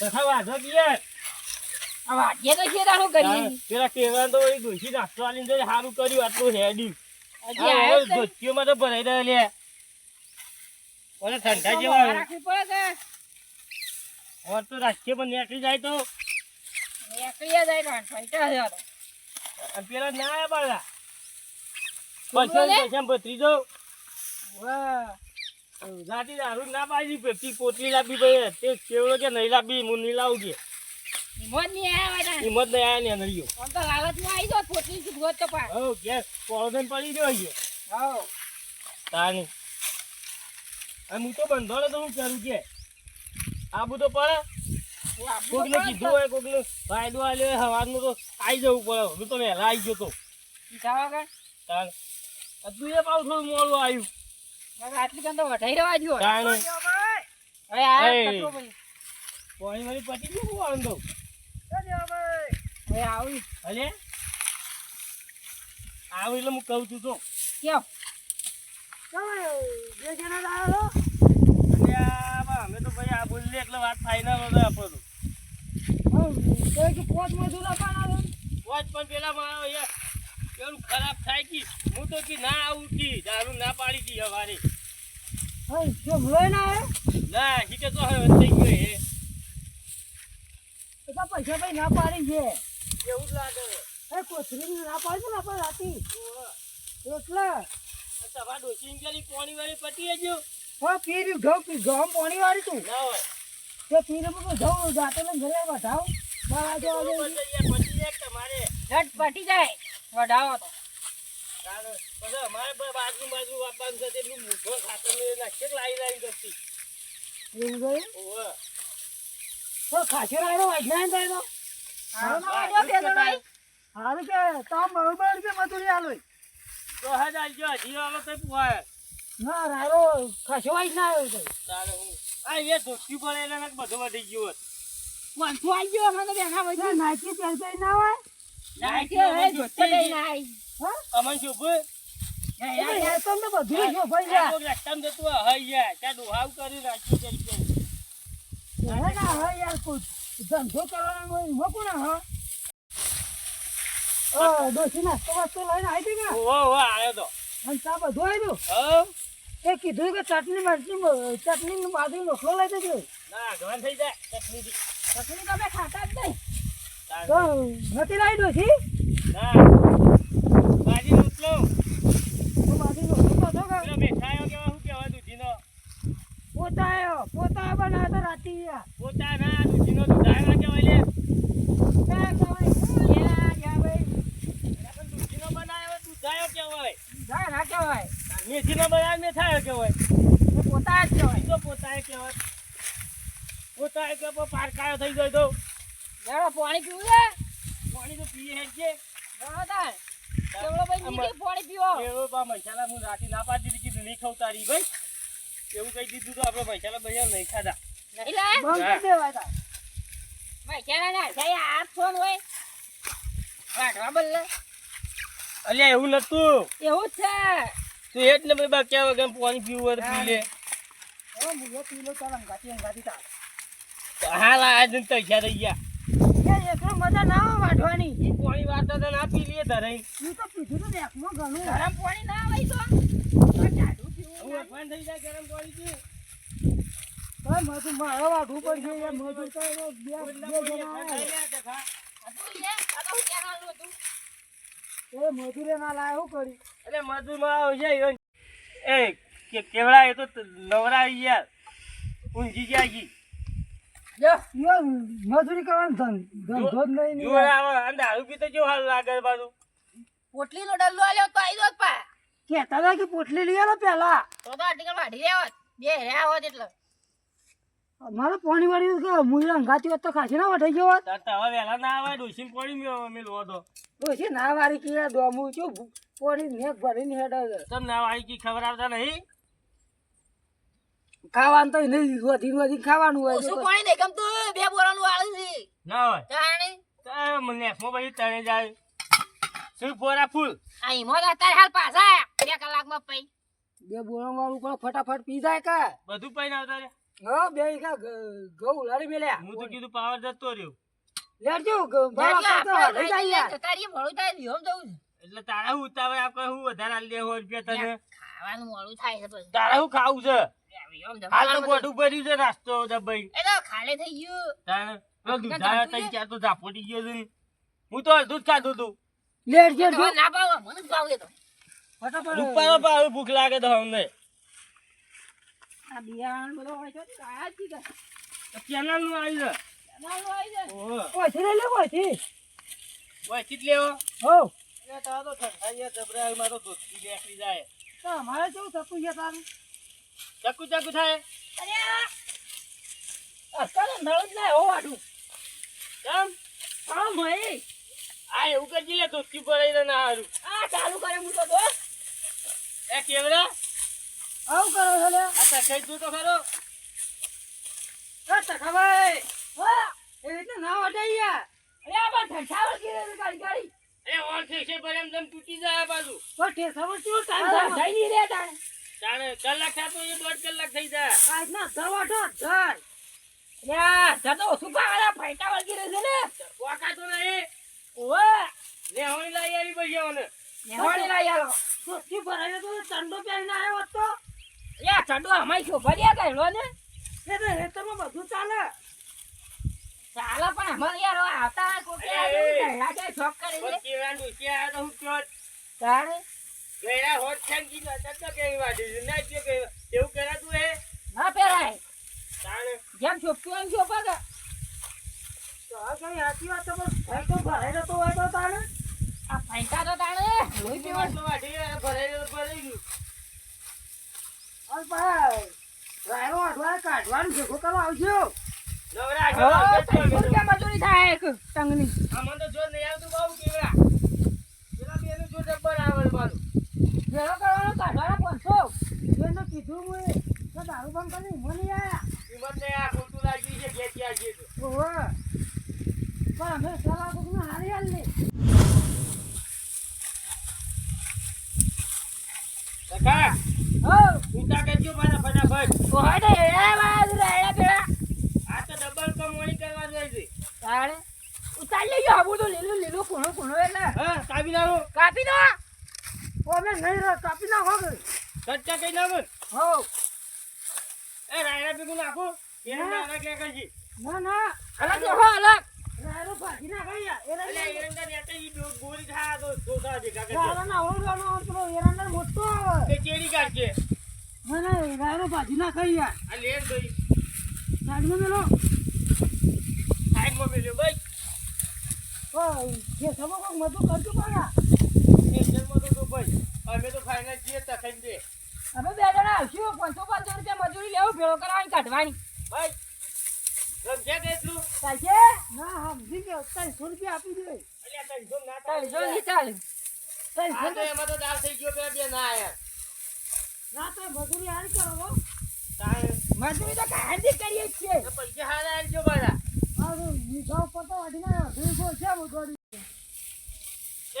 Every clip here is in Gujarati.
તથા વાંધો કીએ આ વાટીએ તો છે તારું કરી પેલા કેવા તો એ ડોશી નાસ્તો આલીને તો સારું કર્યું આટલું જ નહીં. ધોતીઓમાં તો ભરાઈ રહ્યા લે. ઓલે ઠંડા જેવા. રાખવી પડે ઓર તો રાખીએ પણ નીકળી જાય તો. નીકળી જાય તો ફાઈટા છે આ તો. અને પેલા ના? ભત્રીજો. વાહ. રાતી દારૂ ના પાડી પેટી પોટલી લાવી ભાઈ તે કેવડો કે નહીં લાવી હું નહીં લાવું કે. હિંમત નહીં આવ્યા. હિંમત નહીં આવ્યા ને નળીઓ આમ તો લાલચમાં આવી ગયો પોટલી થી તો પા. હો કે પોળધન પડી ગયો છે હાઉ. તાની અને હું તો બંધોડે તો હું કરું કે? આબુ તો પડે. હું કોકને કીધું હોય કોકને ફાયદો આલ્યો હોય સવારનું તો આવી જવું પડે. હું તો વહેલા આવી ગયો તો. તું એ પાછું થોડું મોડું આવ્યું આટલી કાન તો વઢાઈ રહેવા જો હવે આ એ. કટરો ભાઈ. પાણી મારી પટી ગયું હું વાંધો હવે આવી. હલે આવું એટલે હું કહું છું તો. કેમ અમે તો ભાઈ આ બોલીએ એટલે વાત ફાઈનલ હતો આપણો વોચ પણ પેલા મારો યાર પેલું ખરાબ થાય કે. હું તો કી ના આવું કી. દારૂ ના પાડી કી હવારે. ના હીટે તો હવે થઈ ગયો હે પૈસા ભાઈ ના પાડી છે. એવું જ લાગે. એ કોથળી ના પાડી ને આપણે રાતી. એટલે. ડોશી ઇંગલી પોણી વાળી પતી ગયો હા પીર્યું ઘઉં પી ઘઉં પાણી વાળી તું. ના હોય. તે પીર્યું બધું ઘઉં જાતે ને ઘરે વધાવ. પતી જાય તમારે. ઝટ પટી જાય. વઢાવો તો. પછી અમારે બાજુ બાજુ વાપવાનું છે તેટલું મૂઠો ખાતર નાખીએ કે લાઈ લાઈ કરતી એવું ગયું ઓહો. તો ખાસો રાયડો વાગ્યા ને હારું હા, કે તામ બરોબર કે મજૂરી આલો તો હજ આલો તો પુઆય. ના રાયડો ખાસો ના આવ્યો તો. તારે હું? આ એ ધોતી પડે એટલે બધું વધી ગયું હોત. વાંચો આવી ગયો અમે તો બેઠા નાખી ના હોય. નાખી નાખી હા અમન શું ભૂલ? એ તમને બધું કોક રસ્તામાં જતું હઈ યાર, ત્યાં ડોહાવ કરી રાખ્યું છે. હે હા ધંધો કરવાનો એમાં કોણ હા ઓ ડોસી નાસ્તો વાસ્તો લઈને આવી હતી કે ઓહો, આવ્યો તો. અને ચા બધું આવ્યું હઉ. એ કીધું કે ચટણી મરચી ચટણી બાજુ લોખલો લઈ દેજો ના, ઘણ થઈ જાય, ચટણીથી. ચટણી તમે ખાતા જ નહીં તો નથી લાવી ડોસી ના. પોતાયો પોતા બનાવ્યો તો રાતી યાર પોતાના દૂધીનો દૂધાય ના કહેવાય લે. ક્યાં કહેવાય યા યા ભાઈ અરે પણ દૂધીનો બનાવ્યો દૂધાયો કહેવાય. જા ના બનાવ્યો મેથાયો કહેવાય. એ પોતા જ કહેવાય તો પોતાએ કહેવાય. પોતાએ કે પારકાયો થઈ ગયો તો. પાણી પીવું છે પાણી તો પીએ છે. લેડો ભાઈ રાતે ના પાડી દીધી કીધું નહીં ખવતારી ભાઈ. એવું કહી દીધું તો આપણે મસાલા બધા નહીં ખાધા. ભાઈ અલ્યા એવું નતું. એવું છે. તું એ જ ને ભાઈ બાકી ક્યાં કેમ પાણી પીવું હોય તો પી લે. હા. લા પીલો ચાલ અંગાતી અંગાતી તાર હાલ આ દિન તો ગયા થઈ ગયા. એ મજા ના આવે હું તો પીધું તો દેખમાં ઘણું. ગરમ પાણી ના આવે તો? આ જાડું પીવું હું થઈ જાય ગરમ પાણી મજૂર મારે વાટવું પડશે. યાર તો બે બે જણા આવે. એ મજૂરે ના લાય શું કરી? એટલે મજૂરમાં આવશે. એ કે કેવડા એ તો નવરા યાર ઊંઘી ગયા મજૂરી કરવાનું ધન ધંધો જ નહીં જો આવે અને દારૂ પીતો કેવું હાલ લાગે બાજુ પોટલી નો ડલ્લો આલ્યો તો આઈ દોત પા. કેતા હતા કે પોટલી લઈ આલો પેલા. તો તો આટલી વાઢી રહ્યા બે રહ્યા હોત એટલે. મારે પાણી વાળી કે મુઈ અંગાતી હોત તો ખાસી ના વઠાઈ ગયો હોત. તો હવે વહેલા ના આવે ડોસીને પાણી મેં મેલવો તો ઓછી ના વાળી કે દોમું છું પાણી મેઘ ભરીને હેડે તમ ના વાળી કી ખબર આવતા નહીં? ખાવાનું તો નહીં વધી વધી ખાવાનું હોય શું પાણી નહીં ગમતું બે બોરાનું વાળું છે. ના હોય. તાણે? તા મને નેસમાં પછી તણે જાય. શું બોરા ફૂલ? આ હિંમત અત્યારે હાલ પાછા આયા. બે કલાકમાં પઈ. બે બોરા વાળું પણ ફટાફટ પી જાય કે? બધું પઈ આવતા રે હા બે કા ઘઉં ઉલાળી મેલ્યા. હું તો કીધું પાવર જતો રહ્યો. લેજો એટલે તો લઈ જાય તારી મોડું થાય નિયમ જવું છે. એટલે તારા હું ઉતાવળ આપણે હું વધારે આલી દે રૂપિયા તને? ખાવાનું મોડું થાય છે તારા હું શું ખાવું છે? હાલ તો ગોઠું ભર્યું છે નાસ્તો દબાઈ એ તો ખાલી થઈ ગયું. તારે પેલો ના, દૂધાળા ઝાપુ તઈ ચાર તો ઝાપોટી ગયો છે. હું તો અડધું ખાધું તું. લેજો જો. ના ભાવે, મને જ તો. રૂપાનો ભાવે ભૂખ લાગે તો અમને. આ બિયારણ હોય જ. કેનાલનું આવી છે. આવી. ઓય, ચીટ લેવો. હો. એ તો ઠંડા જબરા માં તો ધોતી બેસી જાય. તો અમારે કેવું થતું છે તારું? ચકુ ચકુ થાય! અત્યારે નળ જ ના હોવાડું. કેમ હા હોય. આ એવું કરજી લે ધોતી ભરાઈ ના હારું આ ચાલુ કરે હું તો દોસ્ત. એ કેવડા આવું કરો છો લે આ તખાઈ તું તો ખરો એ ટકાભાઈ હા! એ રીતે ના વટાઈ યાર અરે આ બા ઠંઠાવર કીધું ગાડી ગાડી. એ ઓન છે છે પર એમ તેમ તૂટી જાય બાજુ તો કેવું આ ટાઈમ તો નહીં રે તાણે. તાણે કલાક થતો એ દોઢ કલાક થઈ જાય. આજના ધવાટો ધર. અરે આ જતો ભાવે આ ફાઈટા વળગી રહે છે ને. વાકાતો નહીં. ઓવે! ને હોઈ લાઈ આવી પછી મને નેવાડી લાઈ આલો. સુસ્તી ભરાઈને તો ચંડો પહેરીને આવ્યો હોત આ ચંડો અમારી શોભરિયા કાઢ્યો ને. એ તો હેતરમાં બધું ચાલે. ચાલે પણ અમારે યાર આવતા જાય શોખ કરી પણ ગયડા હોત ખાંગી જતા તો કેવી વાત ના કે એવું કરાતું હે? ના પહેરાય. તાણે? જેમ છોપતું એમ કે. તો આ કઈ સાચી વાત તો પણ ભાઈ તો ભરાઈ જતો હોય તો તાણે? આ ફાઈટા તો તાણે. લોહી પીવાનું. તો વાઢી ભરાઈ ભરાઈ ગયું. અને ભાઈ રાયરો અઠવાડિયે કાઢવાનું ભેગો કરવા આવજો. નવરા મજૂરી થાય એક ટંગની. આમાં તો જો નહીં આવતું બહુ કેવડા પેલા બેનું જો ડબ્બર આવે મારું ભેળો કરવાનો કાઢવાનો પાંચસો. એને કીધું હું કે દારૂ બંધ કરી મને આયા. કિંમત ને આ ખોટું લાગી છે ઘેર ત્યાં તો. ઓહો. પણ અમે સવા કોકને હારી હાલ ને કાકા હો, ઊંચા કરજો પાછા ફટાફટ. તો રાયડા પેલા. આ તો ડબલ કમોણી કરવા જાય છે. તાણે. ઉતારી લેજો આબુ તો લીલું લીલું કૂણું કૂણું એટલે. હા કાપી નાખો. કાપી ઓ અમે નહીં રહે કાપી નાખો કે? કચ્ચા કઈ નાખો. હો એ રાયડા ભેગું નાખો. એને નાના કે કરજી. ના ના. અલગ જો. હો અલગ રાયરો નાખો યાર અલે એરંડા એરંડા નેતા ઈ દો- ગોળી થા તો દોસા ભેગા કરજો રાયરાના ઓળવાનો તો એરંડા મોટો આવે. તે ચેડી કાઢશે ના ના રાયરો ભાજી ખાઈ યાર આ લેન ભાઈ. સાઈડમાં મેલો. સાઈડમાં મેલો ભાઈ. ઓ જે સબો કોક મધુ કરજો પાડા ભાઈ અમે તો ફાઇનલ છીએ તખાઈ દે અમે બે જણા આવશું. પાંચસો પાંચસો રૂપિયા મજૂરી લેવું ભેળો કરવાની કાઢવાની. ભાઈ સમજ્યા કે એટલું ચાલશે? ના સમજી ગયો ત્રણસો રૂપિયા આપી દે. તઈ જો ના ત્રણસો નહીં ચાલે. આ તો એમાં તો થઈ ગયો પેલા બે ના આયા ના તો મજૂરી હારી કરો હો. મજૂરી તો કાંઈ કરીએ છીએ. પૈસા હારા આલજો પાછા આ તો વીઘા ઉપર તો વાઢીને ભેગો છે મજૂરી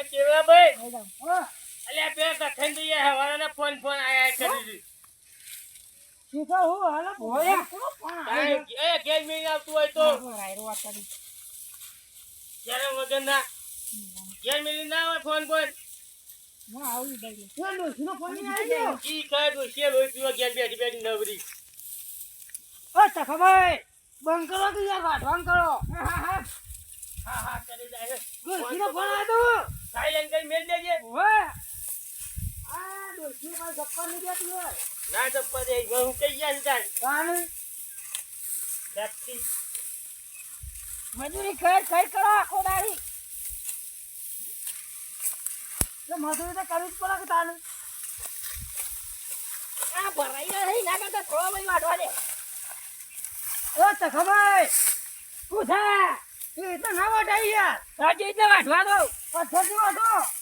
એ કેવડા ભાઈ? હા. અલ્યા પેલા તખાઈ દઈએ હવાના ફોન ફોન આયા કરી દીધી. શીખા હું હાલો ઓયા. તારે એ ગેસ મેં આવતું હોય તો. રાયરો વાત કરી વગર ના? ગેસ મેલી ના હોય ફોન ફોન. ના આવી ભાઈ એ ડોશીનો ફોન નહીં આવ્યો? ઈ કહે તો છે લોહી પીવા ઘેર બેઠી બેઠી નવરી. ઓ બંધ કરો કે યાર વાઢવાન કરો. હા હા હા હા હા કરી જાય ડોશીનો ફોન આવ્યો સાયલેન્ટ કરી મેલ દેજે. ઓવે આ ડોશી કોઈ ગપ્પા નહીં દેતી હોય ના ચપ્પા દે હું કઈ ગયા છે તાર. તાણે? સાચી મજૂરી ખર ખર કરો આખો દાડી તો મજૂરી તો કરવી જ પડે કે તાણે? આ ભરાઈ રહી ના કરતા થોડો ભાઈ વાટવા દે. ઓ ટકાભાઈ પૂછા એ તો ના વાઢાઈ યાર. સાચી એટલે વાટવા દો. પછાડી વાઢો.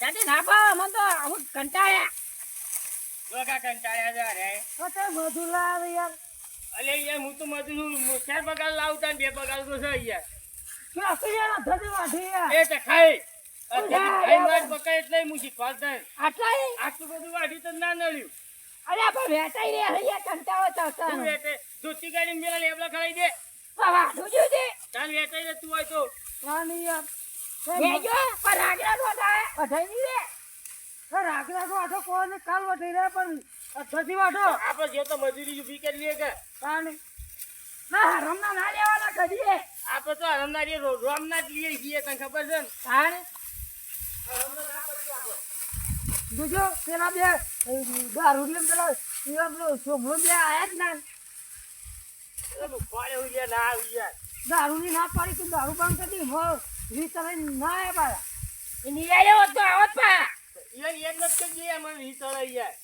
સાચી ના પાવ મને તો આવું કંટાળ્યા લોકા કંટાળ્યા જા રે? તો તે મજૂર લાવે યાર. અલે યાર હું તો મજૂર ચાર પગાર લાવતા બે પગાર તો છે યાર. ક્યાં સુધી યાર ધડી વાઢી યાર? એ તે ખાઈ. ખાઈ વાત પકાય એટલે હું શીખવાડતા આટલા આટલું બધું વાઢી તો ના નળ્યું અરે પણ વેચાઈ રે યાર કંટાળો ચડતો તું વેચે. ધોતી ગાડી મેલા લેબલા ખડાઈ દે. વાઢું જોયું દે ચાલ વેચાઈ દે તું હોય તો. ના નહીં યાર. વેચો પણ રાગડા નો થાય અઢાઈ ની રે. એ રાખડા આઠો કોને કાલ વટી રહ્યા પણ વાઠો આપણે જે તો મજૂરી ઊભી કરી લઈએ કે ના હરમના ના લેવાના આપણે તો હરમનારી રોમના જ લઈએ છીએ તને ખબર છે ને? તાણ. હરમના ના પછી આપણે. જોજો પેલા બે દારૂ લઈને પેલા પેલા પેલો શોભલો બે આયા જ ના. લે, ના. દારૂની પાડી તું દારૂ બંધ કરી હો વી તમે ના આયા પાછા એ નિરાયો હોત તો આવત પા યાર, યાર નથી કરજે યાર, મને ઈ ચડે યાર.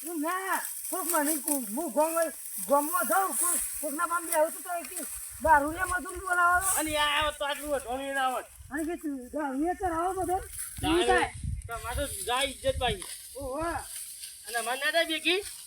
તું ના કોક મને કુ- હું ગોમ ગોમમાં જાઉં કોક કોકના પામ બેહું તો તો એક દારૂ લે મજૂરી બોલાવો અને આ આવ્યો તો આટલું વધોણી ના. અને કે તું દારૂ એ બધો. તારે- તમારે તો જાય ઇજ્જત ભાઈ ઓહો. અને મને ના કો ના ના ના ના કે દો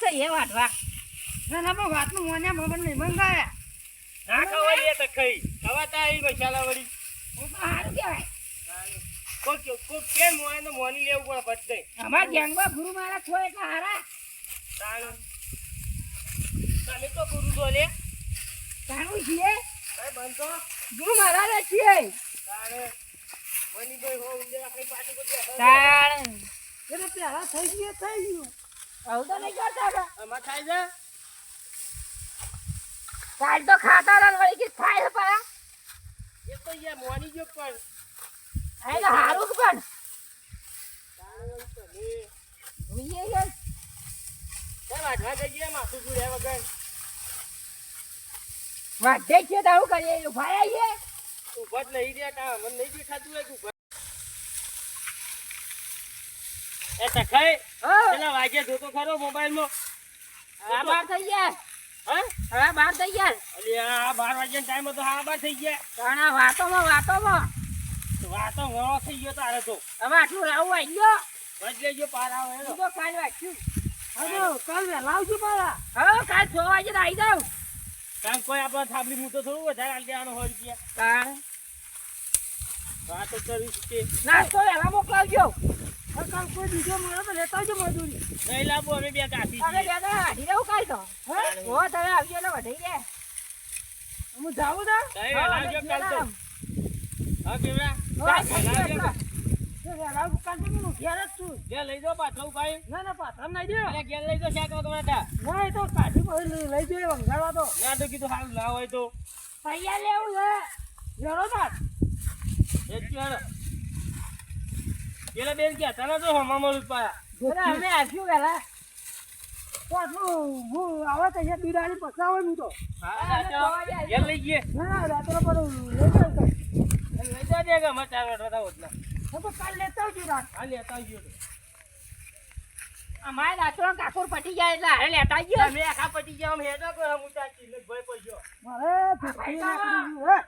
તો એ વાતનું મોને મગન નહીં મંગાયા ના ખવાય લે તો ખાઈ ખવાતા આવી મસાલા વળી. હું તો હારું કહેવાય. કેમ તો મોની લેવું પડે બધે અમારા ગેંગમાં ગુરુ મારા છો એટલે હારા. તાણ. તમે તો ગુરુ છો લે. તાણું છીએ. કઈ બનતો? ગુરુ મહારાજ છીએ. તાણે. બની ગઈ હો ઉંદે આખી પાછી બધી તાણ. એ તો પહેલા થઈ ગયું થઈ ગયું. આવું તો નહીં કરતા આમાં થાય છે? કાલ તો ખાતા ને વળી કે થાય પરા એ તો યાર મોની જો પણ તો હારું પણ. જોઈએ યાર કેમ જઈએ માથું જોડ્યા વગર. વાઢે છે તારું કરીએ ઊભા આવીએ ઊભા જ નહીં રહ્યા મને નહીં દેખાતું હોય કે એ તખાઈ હા. પેલા વાગ્યા જોતો ખરો મોબાઈલમાં? આ બાર થઈ ગયા. હા? બાર થઈ ગયા. અલી આ બાર વાગ્યાનો ટાઈમ હતો હા બાર થઈ ગયા. વાતોમાં વાતોમાં. થઈ ગયો તારે તો. હવે આટલું લાવવું આવી ગયો. બદલે જો પાર આવે તો કાલ વાંચ્યું હવે કાલ વહેલા આવજો પાછા હવે કાલ છ વાગે આવી જાઉં. કારણ કોઈ આપણે થાબલી મૂતો થોડું વધારે હાલ દેવાનો હોય રૂપિયા. તાણ વાતો કરવી છે. તે નાસ્તો વહેલા મોકલાવજો. કાલ કોઈ બીજો મળે તો લેતા આવજો મજૂરી. નહીં લાવો અમે બે કાપી બે દાડા હાડી રહું કાલ તો. હો? તમે આવજો એટલે વઢાઈ દે. હું જાઉં તો? કાલ તો. પેલા બેન ક્યાં? તને તો હમામાં જ પાયા. અમે આટલું હું આવે તો અહીંયા બિરાડી પસાવે હું તો. લઈ જઈએ ના રાત્રે પર લઈ જાઉં કે અમારે ચાર વાટવા હોત ના. હું કાલ લેતા આવજો રાત. હા લેતા આવજો. અમારે નાચવાનો કાકોર પટી જાય એટલે હારે લેતા આવ્યો તમે આખા પટી ગયા આમ હેડો કરો હું ચાચી ને ભય પડ્યો. મારે ભૂખી નાખી હે.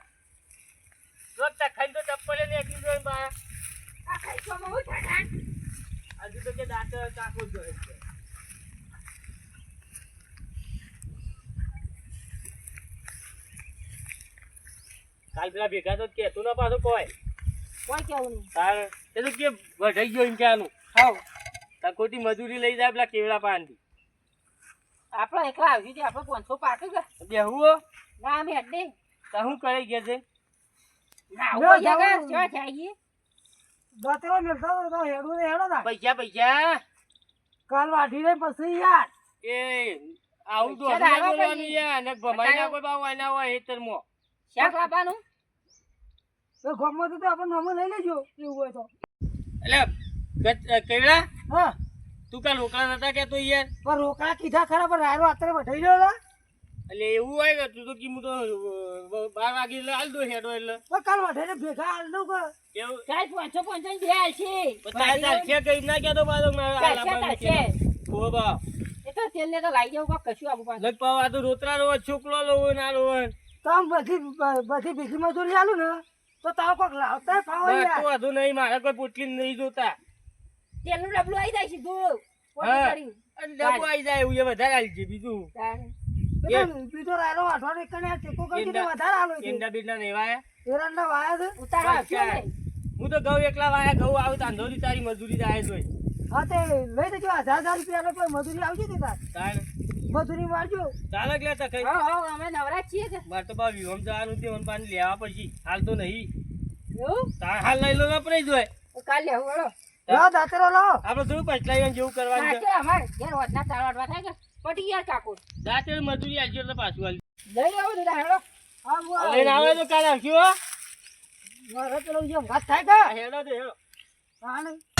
રોજ તા ખાઈ તો ચપ્પલે ને એકલી જોઈને બહાર. આ ખાઈશોમાં હું ઠાઠાણ. હજુ તો કે દાંત કાકો જ કાલ પેલા ભેગા તો કેતો ના પાછો કોઈ. કોઈ કેવું નહીં. તાર એ તો કે વઢાઈ ગયો એમ ક્યાંનું હાવ. તાર ખોટી મજૂરી લઈ જાય પેલા કેવડા પાનથી. આપણે એકલા આવી છે આપણે પાંચસો પાછું કે બેહું હો. ના અમે હેડ. નહીં તો હું કરી ગયા છે? ના ના, જગા જવાનું. જાઈએ દાંતરો મેલતા તો હેડું ને હેડો ના. પૈસા પૈસા? કાલ વાઢી ને પછી યાર. એ આવું તો પૈસા લાવવા યાર ને ભમાઈ ના કોઈ બાવ ના હોય હેતરમાં. શાક લાવવાનું? તો ગોમમાં તો લઈ લેજો એવું હોય તો. એટલે કેવડા? હા. તું કાલ રોકડા નતા કેતો યાર? પણ રોકડા કીધા ખરા પણ રાયરો અત્યારે વઢાઈ ગયો એટલે એવું હોય કે તું તો તો બાર વાગે એટલે હાલ દો હેડો એટલે. પણ કાલ વઢાઈને ભેગા હાલ દઉં કે. એવું કાલ પાંચસો પંચાવન બે તાર કઈ ના પાછો મારે. ઓ બા એ તો તેલ ને તો જવું કશું આપું પાછું. લગ પાવ તો રોતરા રોજ છોકરો લો ના લો તો બધી બધી ભીખી મજૂરી આલું ને? તો તાવ કોક લાવતા ફાવો યાર. તો વધુ નહીં મારે કોઈ પોટલી નહીં જોતા. તેલનું ડબલું આવી જાય સીધું. હા. અને જાય એવું એ વધારે છે બીજું. બીજો રાયડો વાઢવાનો એક કને ટેકો કરી દીધો, વધારે આલો છે. ઈંડા બીંડા ને એરંડા વાયા છે. આપ્યો હું તો ઘઉં એકલા વાયા ઘઉં આવે તાંદોરી તારી મજૂરી જાય જોઈ હા તે લઈ દેજો હજાર હજાર રૂપિયા મજૂરી આવશે તે તાર. તાણ મારજો ચાલક એટલે તો કઈ? હા હો, અમે નવરા છીએ કે. માર તો બા વિહોમ જવાનું છે મને પાણી લેવા પછી. હાલ તો નહીં. એવું? તાણ હાલ લઈ લો આપણે જોય કાલ લેવું વાળો લો દાતરો લો. આપણે થોડું પછલાઈ જેવું કરવાનું છે. અમારે ઘેર હોતના વાટવા થાય કે. પટી ગયા કાકુ. દાતર મજૂરી આવશે એટલે પાછું હાલ લઈ આવો દીધા હેડો. હા લઈને આવે તો કાલ આવશું હો. મારે પેલો જો વાત થાય કે? હેડો તો હેડો. હા નહીં.